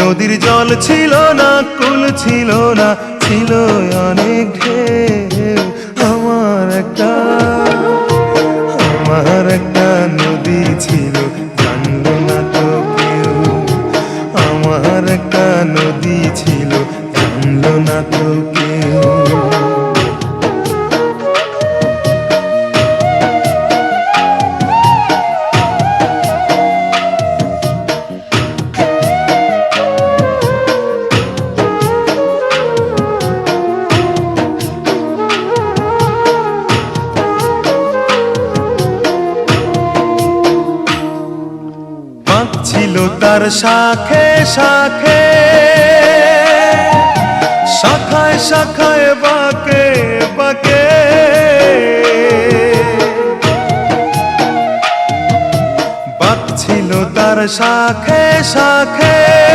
নদীর জল ছিল না, কুল ছিল না, ছিল অনেক ঢেউ। আমার একটা আমার একটা নদী ছিল, জানলো না তো কেউ। আমার একটা নদী ছিল, জানলো না তো কেউ। তার শাখে শাখে শাখায় শাখায় বাকে বাকে। বাক ছিল তার শাখে শাখে।